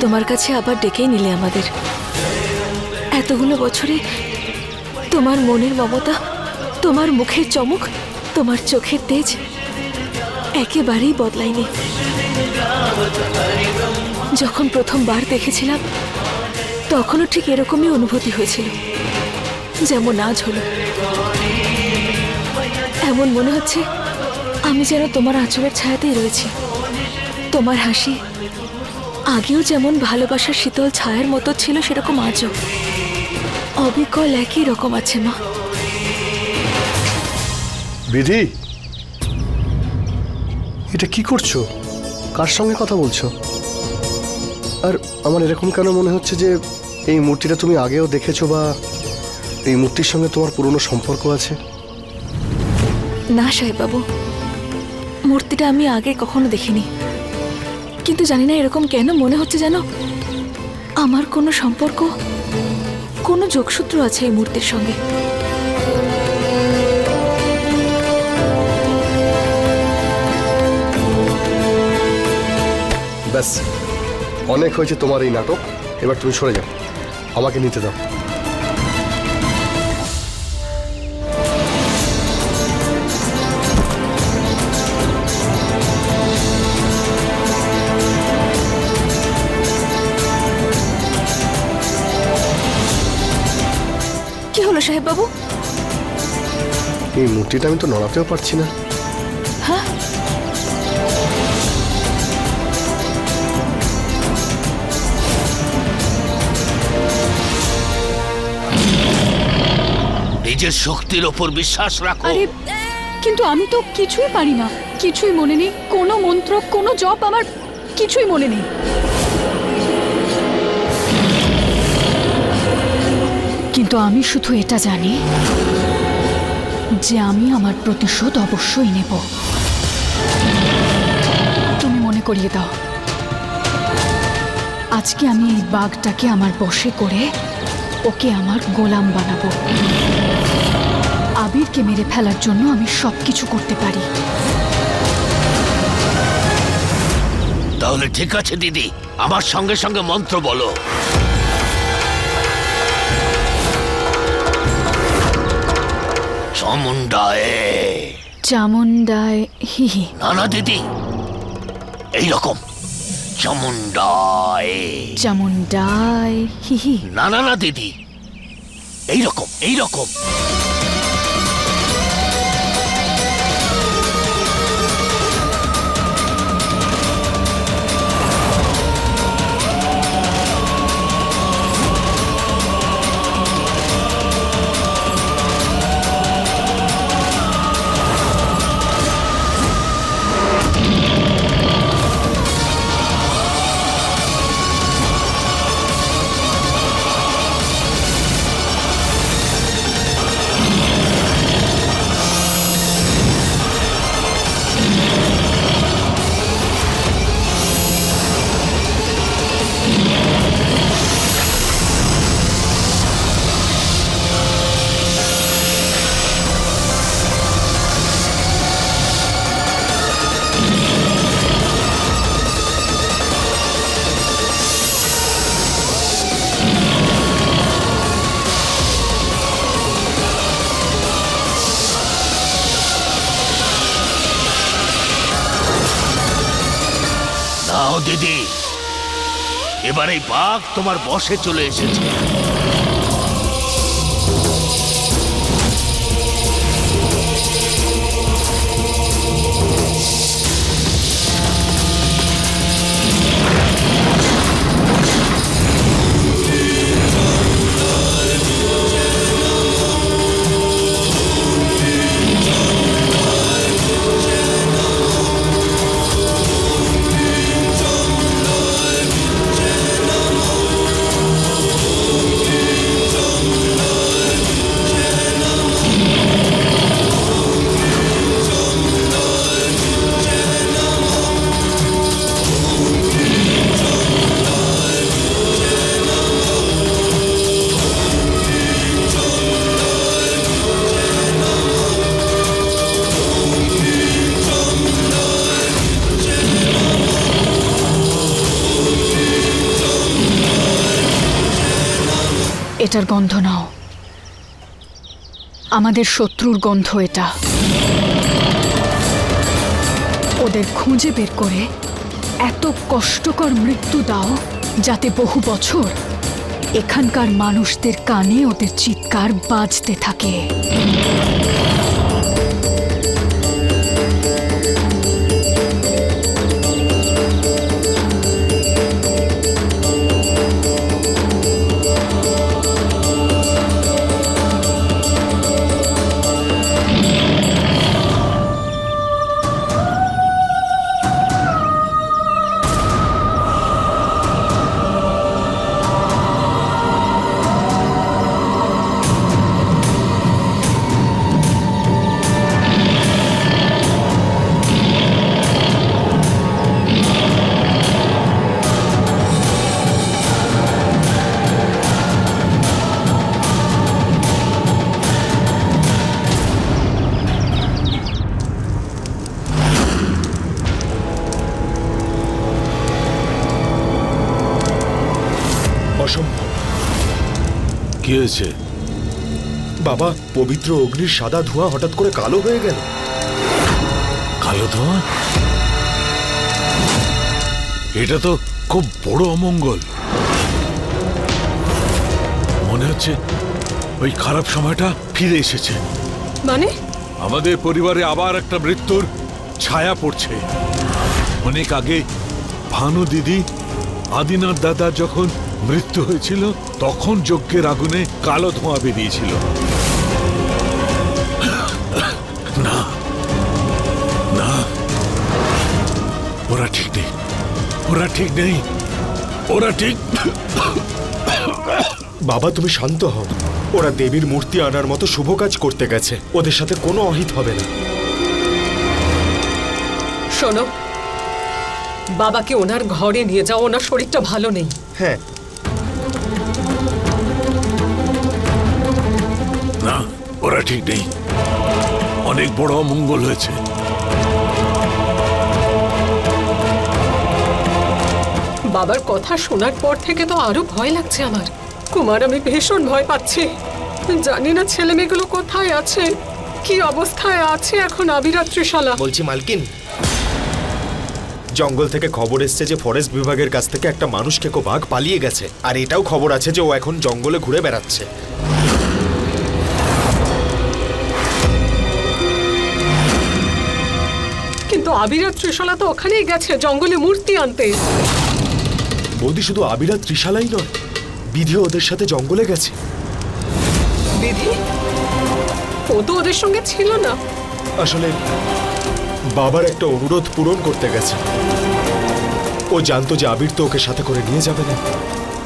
তোমার কাছে আবার ডেকেই নিলে আমাদের। এতগুলো বছরে তোমার মনের মমতা, তোমার মুখের চমক, তোমার চোখের তেজ একেবারেই বদলায়নি। যখন প্রথমবার দেখেছিলাম, তখনও ঠিক এরকমই অনুভূতি হয়েছিল, যেমন আজ হলো। এমন মনে হচ্ছে, আমি যেন তোমার আঁচলের ছায়াতেই রয়েছি, তোমার হাসি আগেও যেমন ভালোবাসার শীতল ছায়ার মতো ছিল সেরকম আজও। অবিকল একই রকম আছে মা। বিধি এটা কি করছ? কার সঙ্গে কথা বলছো? আর আমার এরকম কেন মনে হচ্ছে যে এই মূর্তিটা তুমি আগেও দেখেছ বা এই মূর্তির সঙ্গে তোমার পুরনো সম্পর্ক আছে? না সাহেব বাবু মূর্তিটা আমি আগে কখনো দেখিনি। কিন্তু জানি না এরকম কেন মনে হচ্ছে যেন আমার কোনো সম্পর্ক, কোনো যোগসূত্র আছে এই মূর্তির সঙ্গে। ব্যাস, অনেক হয়েছে তোমার এই নাটক। এবার তুমি সরে যাও। আমাকে নিতে দাও। কি হলো সাহেববাবু? এই মূর্তিটা আমি তো নড়াতেও পারছি না। হ্যাঁ? নিজের শক্তির ওপর বিশ্বাস রাখো। আরে কিন্তু আমি তো কিছুই পারি না। কিছুই মনে নেই। কোনো মন্ত্র কোনো জপ আমার কিছুই মনে নেই। কিন্তু আমি শুধু এটা জানি যে আমি আমার প্রতিশোধ অবশ্যই নেব। তুমি মনে করিয়ে দাও। আজকে আমি এই বাঘটাকে আমার বসে করে ওকে আমার গোলাম বানাবো। আবিরকে মেরে ফেলার জন্য আমি সবকিছু করতে পারি। তাহলে ঠিক আছে, দিদি। আমার সঙ্গে সঙ্গে মন্ত্র বলো। চামুন্ডায় চামুন্ডায় হি হি। না না দিদি এই রকম চামুন্ডায় চামুন্ডায় হি হি। না না না দিদি এই রকম দিদি। এবার এই বাঘ তোমার বসে চলে এসেছে। এটার গন্ধ নাও। আমাদের শত্রুর গন্ধ এটা। ওদের খুঁজে বের করে এত কষ্টকর মৃত্যু দাও যাতে বহু বছর এখানকার মানুষদের কানে ওদের চিৎকার বাজতে থাকে। হয়েছে। বাবা পবিত্র অগ্নির সাদা ধোঁয়া হঠাৎ করে কালো হয়ে গেল। কালো ধোঁয়া? এটা তো খুব বড় অমঙ্গল। মনে হচ্ছে ওই খারাপ সময়টা ফিরে এসেছে। মানে? আমাদের পরিবারে আবার একটা মৃত্যুর ছায়া পড়ছে। অনেক আগে ভানু দিদি আদিনাথ দাদা যখন মৃত্যু হয়েছিল তখন যজ্ঞের আগুনে কালো ধোঁয়া বেরিয়েছিল। না না ওরা ঠিক নেই ওরা ঠিক নেই ওরা ঠিক বাবা তুমি শান্ত হও। ওরা দেবীর মূর্তি আনার মতো শুভ কাজ করতে গেছে। ওদের সাথে কোনো অহিত হবে না। শোনো বাবাকে ওনার ঘরে নিয়ে যাও ওনার শরীরটা ভালো নেই। হ্যাঁ না ওরা ঠিক নেই। অনেক বড় অমঙ্গল হয়েছে। বাবার কথা শোনার পর থেকে তো আরও ভয় লাগছে আমার। কুমার আমি ভীষণ ভয় পাচ্ছি। জানি না ছেলে মেয়েগুলো কোথায় আছে কি অবস্থায় আছে এখন আবিরাত্রিশালা। বলছি মালকিন জঙ্গল থেকে খবর এসছে যে ফরেস্ট বিভাগের কাছ থেকে একটা মানুষকে কো বাঘ পালিয়ে গেছে। আর এটাও খবর আছে যে ও এখন জঙ্গলে ঘুরে বেড়াচ্ছে। আবিরাত ত্রিশালা তো ওখানেই গেছে জঙ্গলে মূর্তি আনতে বৌদি শুধু আবিরা ত্রিশালাই নয় বিধি ওদের সাথে জঙ্গলে গেছে। বিধি? ও তো ওদের সঙ্গে ছিল না। আসলে বাবার একটা অনুরোধ পূরণ করতে গেছে। ও জানতো যে আবির তো ওকে সাথে করে নিয়ে যাবে না।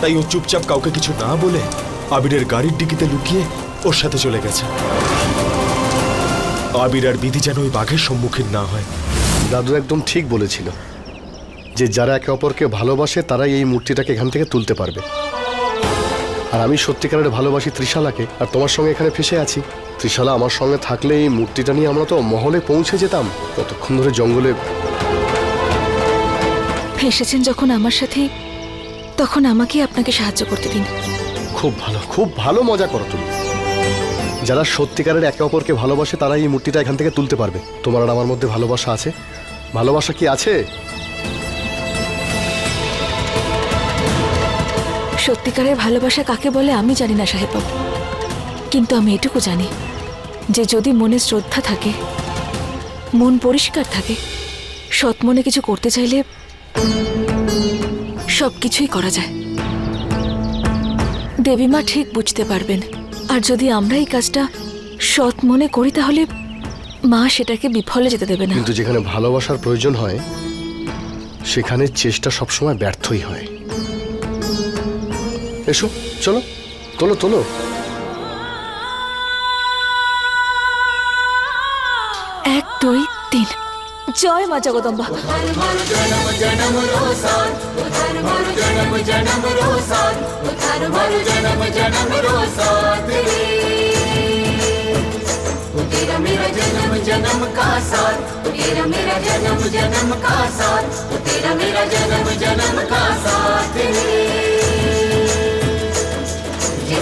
তাই ও চুপচাপ কাউকে কিছু না বলে আবিরের গাড়ির ডিকিতে লুকিয়ে ওর সাথে চলে গেছে। আবির আর বিধি যেন ওই বাঘের সম্মুখীন না হয়। দাদু একদম ঠিক বলেছিল যে যারা একে অপরকে ভালোবাসে তারাই এই মূর্তিটাকে এখান থেকে তুলতে পারবে। আর আমি সত্যিকারের ভালোবাসি ত্রিশালাকে আর তোমার সঙ্গে এখানে ফেসে আছি। ত্রিশালা আমার সঙ্গে থাকলে এই মূর্তিটা নিয়ে আমরা তো মহলে পৌঁছে যেতাম। কতক্ষণ ধরে জঙ্গলে এসেছেন যখন আমার সাথে তখন আমাকে আপনাকে সাহায্য করতে দিন। খুব ভালো খুব ভালো মজা করো তুমি। যারা সত্যিকারের একে অপরকে ভালোবাসে তারা এই মূর্তিটা এখান থেকে তুলতে পারবে। তোমার আমার মধ্যে ভালোবাসা আছে? ভালোবাসা কি আছে? সত্যিকারের ভালোবাসা কাকে বলে আমি জানি না, সাহেব কিন্তু আমি এটুকু জানি যে যদি মনে শ্রদ্ধা থাকে, মন পরিষ্কার থাকে, সৎ মনে কিছু করতে চাইলে সব কিছুই করা যায়। দেবীমা ঠিক বুঝতে পারবেন আর যদি আমরা এই কাজটা সৎ মনে করি তাহলে মা সেটাকে বিফলে যেতে দেবে না। কিন্তু যেখানে ভালোবাসার প্রয়োজন হয় সেখানে চেষ্টা সবসময় ব্যর্থই হয়। এসো চলো তোলো তোলো। এক দুই তিন। জয় মা জগদম্বা तेरा मेरा जन्म जन्म का साथ तेरा मेरा जन्म जन्म का साथ तेरा मेरा जन्म जन्म का साथ है जैसे